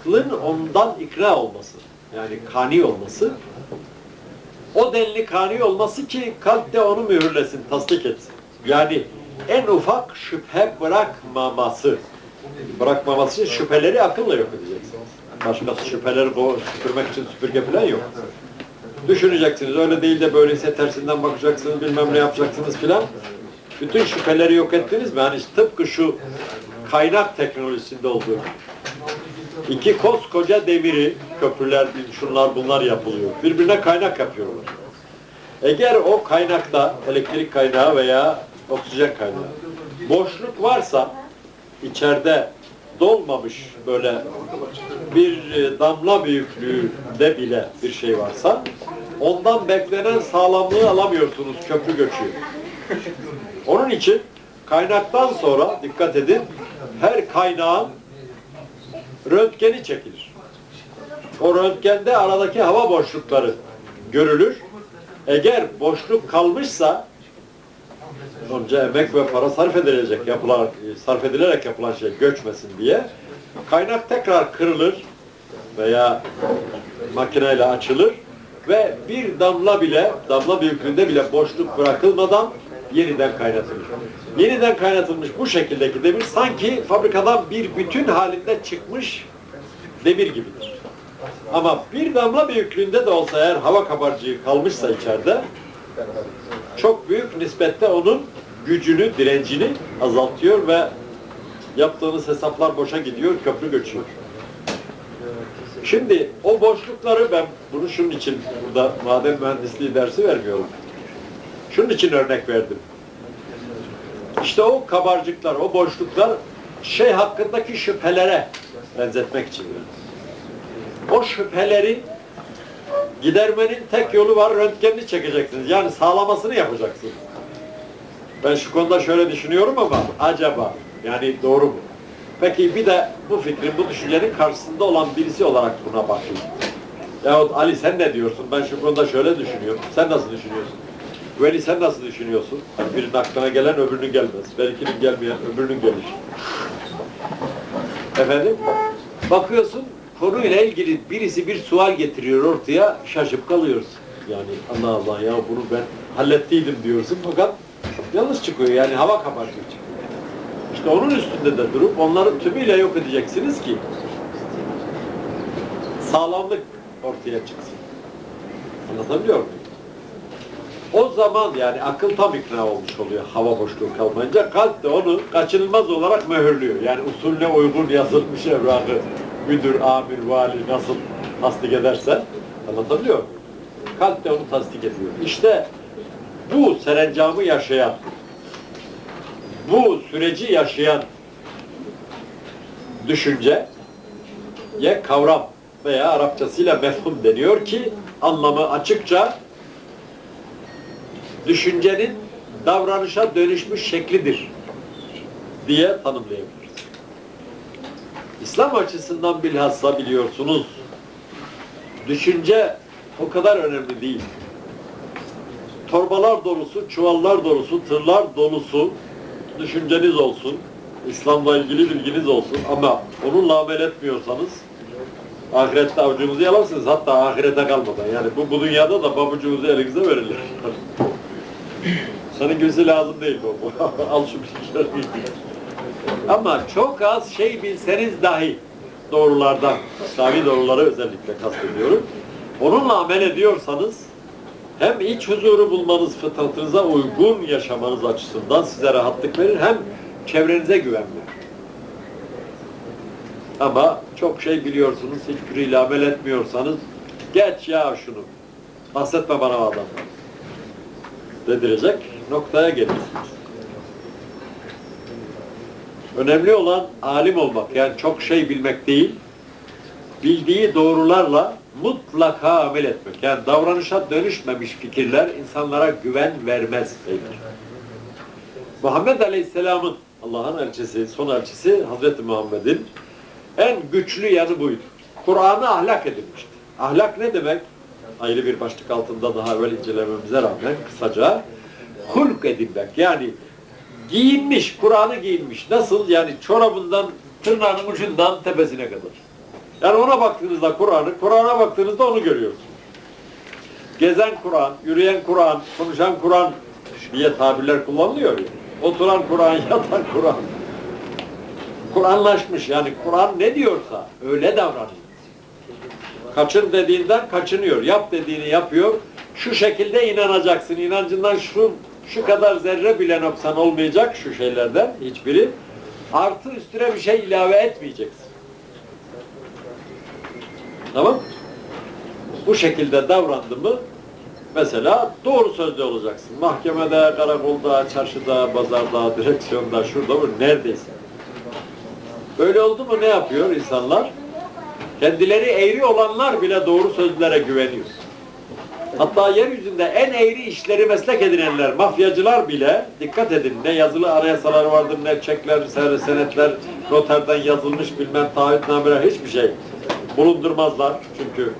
aklın ondan ikna olması, yani kani olması, o denli kani olması ki kalp de onu mühürlesin, tasdik etsin. Yani en ufak şüphe bırakmaması, bırakmaması için şüpheleri akılla yok edeceksiniz. Başkası şüpheleri süpürmek için süpürge falan yok. Düşüneceksiniz, öyle değil de böyleyse tersinden bakacaksınız, bilmem ne yapacaksınız filan. Bütün şüpheleri yok ettiniz mi? Hani tıpkı şu kaynak teknolojisinde olduğu. İki koskoca demiri, köprüler, şunlar bunlar yapılıyor. Birbirine kaynak yapıyorlar. Eğer o kaynakta elektrik kaynağı veya oksijen kaynağı boşluk varsa içeride dolmamış böyle bir e, damla büyüklüğünde bile bir şey varsa ondan beklenen sağlamlığı alamıyorsunuz köprü göçüyor. Onun için kaynaktan sonra dikkat edin her kaynağın röntgeni çekilir. O röntgende aradaki hava boşlukları görülür. Eğer boşluk kalmışsa onca emek ve para sarf edilecek yapılan sarf edilerek yapılan şey göçmesin diye kaynak tekrar kırılır veya makineyle açılır ve bir damla bile damla büyüklüğünde bile boşluk bırakılmadan yeniden kaynatılır. Yeniden kaynatılmış bu şekildeki demir sanki fabrikadan bir bütün halinde çıkmış demir gibidir. Ama bir damla büyüklüğünde de olsa eğer hava kabarcığı kalmışsa içeride çok büyük nispette onun gücünü, direncini azaltıyor ve yaptığınız hesaplar boşa gidiyor, köprü göçüyor. Şimdi o boşlukları ben bunu şunun için burada maden mühendisliği dersi vermiyorum. Şunun için örnek verdim. İşte o kabarcıklar, o boşluklar şey hakkındaki şüphelere benzetmek için. O şüpheleri gidermenin tek yolu var, röntgenini çekeceksiniz. Yani sağlamasını yapacaksınız. Ben şu konuda şöyle düşünüyorum ama acaba yani doğru mu? Peki bir de bu fikrin, bu düşüncenin karşısında olan birisi olarak buna bakayım. Yahut Ali sen ne diyorsun? Ben şu konuda şöyle düşünüyorum. Sen nasıl düşünüyorsun? Veli sen nasıl düşünüyorsun? Hani birinin aklına gelen öbürünün gelmez. Belkinin gelmeyen öbürünün gelir. Efendim? Bakıyorsun konuyla ilgili birisi bir sual getiriyor ortaya şaşıp kalıyoruz. Yani Allah Allah ya bunu ben hallettiydim diyorsun fakat yanlış çıkıyor yani hava kabarcığı çıkıyor. İşte onun üstünde de durup onları tümüyle yok edeceksiniz ki sağlamlık ortaya çıksın. Anlatabiliyor muyum? O zaman yani akıl tam ikna olmuş oluyor hava boşluğu kalmayınca. Kalp de onu kaçınılmaz olarak mühürlüyor. Yani usulüne uygun yazılmış evrakı müdür, amir, vali nasıl tasdik ederse anlatabiliyor muyum? Kalp de onu tasdik ediyor. İşte bu serencamı yaşayan, bu süreci yaşayan düşünce ya kavram veya Arapçasıyla mefhum deniyor ki anlamı açıkça düşüncenin davranışa dönüşmüş şeklidir diye tanımlayabiliriz. İslam açısından bilhassa biliyorsunuz düşünce o kadar önemli değil. Torbalar dolusu, çuvallar dolusu, tırlar dolusu düşünceniz olsun, İslam'la ilgili bilginiz olsun ama onunla amel etmiyorsanız ahirette avucunuzu yalarsınız hatta ahirete kalmadan. Yani bu, bu dünyada da pabucunuzu elinize verirler. Senin gözü lazım değil bu. Al şu. Ama çok az şey bilseniz dahi doğrulardan, İslami doğruları özellikle kastediyorum. Onunla amel ediyorsanız hem iç huzuru bulmanız, fıtratınıza uygun yaşamanız açısından size rahatlık verir, hem çevrenize güven verir. Ama çok şey biliyorsunuz, hiçbiriyle amel etmiyorsanız, geç ya şunu, bahsetme bana o dedirecek noktaya gelirsiniz. Önemli olan alim olmak, yani çok şey bilmek değil, bildiği doğrularla mutlaka amel etmek. Yani davranışa dönüşmemiş fikirler insanlara güven vermez denir. Muhammed Aleyhisselam'ın Allah'ın elçisi, son elçisi Hazreti Muhammed'in en güçlü yanı buydu. Kur'an'ı ahlak edilmişti. Ahlak ne demek? Ayrı bir başlık altında daha evvel incelememize rağmen kısaca hulk edilmek. Yani giyinmiş, Kur'an'ı giyinmiş. Nasıl? Yani çorabından, tırnağının ucundan tepesine kadar. Yani ona baktığınızda Kur'an'ı, Kur'an'a baktığınızda onu görüyorsunuz. Gezen Kur'an, yürüyen Kur'an, konuşan Kur'an diye tabirler kullanılıyor ya. Oturan Kur'an, yatan Kur'an. Kur'anlaşmış yani Kur'an ne diyorsa öyle davranıyor. Kaçın dediğinden kaçınıyor, yap dediğini yapıyor. Şu şekilde inanacaksın, inancından şu şu kadar zerre bile noksan olmayacak şu şeylerden hiçbiri. Artı üstüne bir şey ilave etmeyeceksin. Tamam? Bu şekilde davrandı mı mesela doğru sözlü olacaksın. Mahkemede, karakolda, çarşıda, pazarda, direksiyonda, şurada, neredeyse. Böyle oldu mu ne yapıyor insanlar? Kendileri eğri olanlar bile doğru sözlere güveniyor. Hatta yeryüzünde en eğri işleri meslek edinenler, mafyacılar bile, dikkat edin ne yazılı anayasalar vardır, ne çekler, sen- senetler, noterden yazılmış bilmem taahhütnameler hiçbir şey bulundurmazlar. Çünkü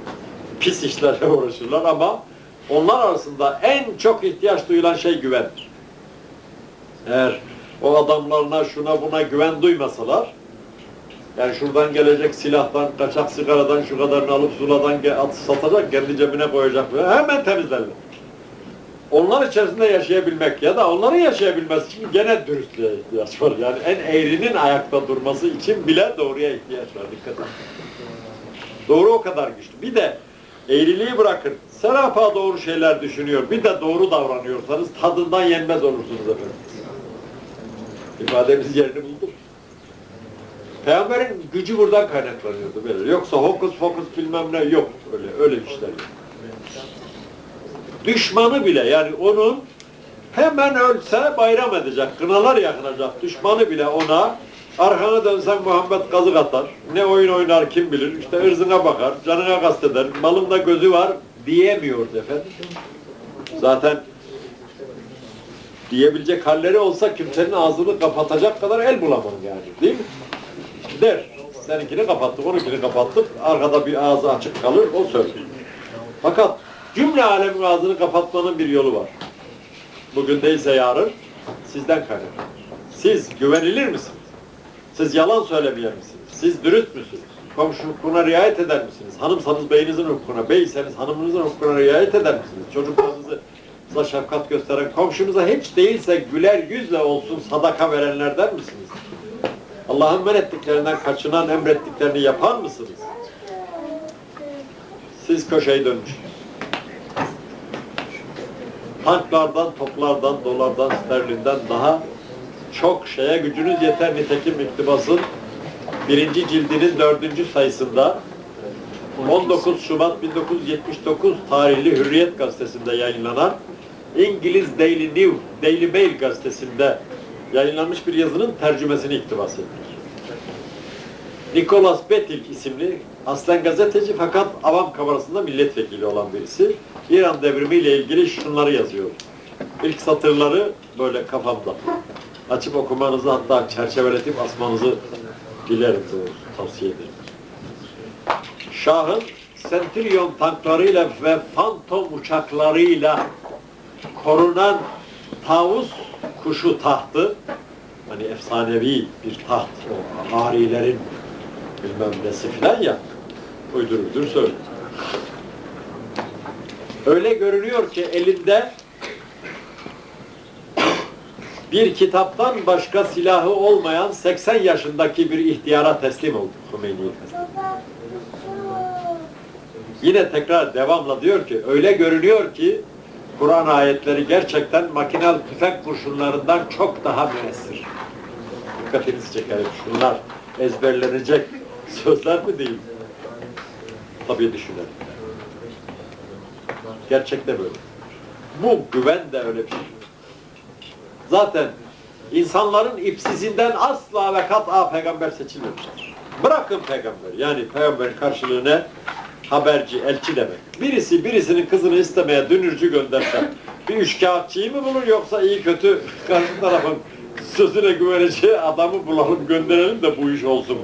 pis işlerle uğraşırlar ama onlar arasında en çok ihtiyaç duyulan şey güvendir. Eğer o adamlarına şuna buna güven duymasalar, yani şuradan gelecek silahtan, kaçak sigaradan şu kadarını alıp zuladan at, satacak, kendi cebine koyacak ve hemen temizlerler. Onlar içerisinde yaşayabilmek ya da onların yaşayabilmesi için gene dürüstlüğe ihtiyaç var. Yani en eğrinin ayakta durması için bile doğruya ihtiyaç var. Dikkat edin. Doğru o kadar güçlü. Bir de eğriliği bırakın. Serapa doğru şeyler düşünüyor. Bir de doğru davranıyorsanız tadından yenmez olursunuz efendim. İfademiz yerini buldu. Peygamberin gücü buradan kaynaklanıyordu böyle. Yoksa hokus pokus bilmem ne yok. Öyle öyle işler yok. Düşmanı bile yani onun hemen ölse bayram edecek, kınalar yakılacak. Düşmanı bile ona arkana dönsen Muhammed kazık atar. Ne oyun oynar kim bilir. İşte ırzına bakar, canına kasteder, malında gözü var diyemiyordu efendim. Zaten diyebilecek halleri olsa kimsenin ağzını kapatacak kadar el bulamam yani. Değil mi? Der. Seninkini kapattık, onunkini kapattık. Arkada bir ağzı açık kalır, o söylüyor. Fakat cümle alemin ağzını kapatmanın bir yolu var. Bugün değilse yarın sizden kaynaklanır. Siz güvenilir misiniz? Siz yalan söylemeyen misiniz? Siz dürüst müsünüz? Komşu hukukuna riayet eder misiniz? Hanımsanız beyinizin hukukuna, beyseniz hanımınızın hukukuna riayet eder misiniz? Çocuklarınızı size şefkat gösteren, komşunuza hiç değilse güler yüzle olsun sadaka verenlerden misiniz? Allah'ın men ettiklerinden kaçınan, emrettiklerini yapan mısınız? Siz köşeyi dönmüş. Tanklardan, toplardan, dolardan, sterlinden daha çok şeye gücünüz yeter nitekim iktibasın birinci cildinin dördüncü sayısında 19 Şubat 1979 tarihli Hürriyet gazetesinde yayınlanan İngiliz Daily News, Daily Mail gazetesinde yayınlanmış bir yazının tercümesini iktibas ettik. Nicholas Betil isimli aslen gazeteci fakat avam kamerasında milletvekili olan birisi İran devrimiyle ilgili şunları yazıyor. İlk satırları böyle kafamda. Açıp okumanızı hatta çerçeveletip asmanızı dilerim tavsiye ederim. Şahın Centurion tanklarıyla ve Phantom uçaklarıyla korunan tavus kuşu tahtı, hani efsanevi bir taht, o harilerin bilmem nesi filan ya, uydur uydur söylüyor. Öyle görünüyor ki elinde bir kitaptan başka silahı olmayan 80 yaşındaki bir ihtiyara teslim oldu Hümeyni'ye teslim. Yine tekrar devamla diyor ki, öyle görünüyor ki Kur'an ayetleri gerçekten makinalı tüfek kurşunlarından çok daha müessir. Dikkatinizi çekerim. Şunlar ezberlenecek sözler mi değil? Tabii düşünelim. Gerçekte böyle. Bu güven de öyle bir şey. Zaten insanların ipsizinden asla ve kat'a peygamber seçilmemiştir. Bırakın peygamber. Yani peygamberin karşılığı ne? Haberci, elçi demek. Birisi birisinin kızını istemeye dünürcü gönderse bir üçkağıtçıyı mı bulur yoksa iyi kötü karşı tarafın sözüne güveneceği adamı bulalım gönderelim de bu iş olsun.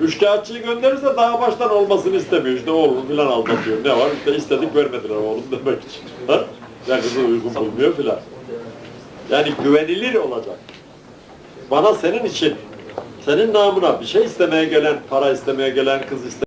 Üçkağıtçıyı gönderirse daha baştan olmasını istemiyor. İşte oğlum filan aldatıyor. Ne var? İşte istedik vermediler oğlum demek için. Ha? Ya kızı uygun bulmuyor filan. Yani güvenilir olacak. Bana senin için, senin namına bir şey istemeye gelen, para istemeye gelen, kız istemeye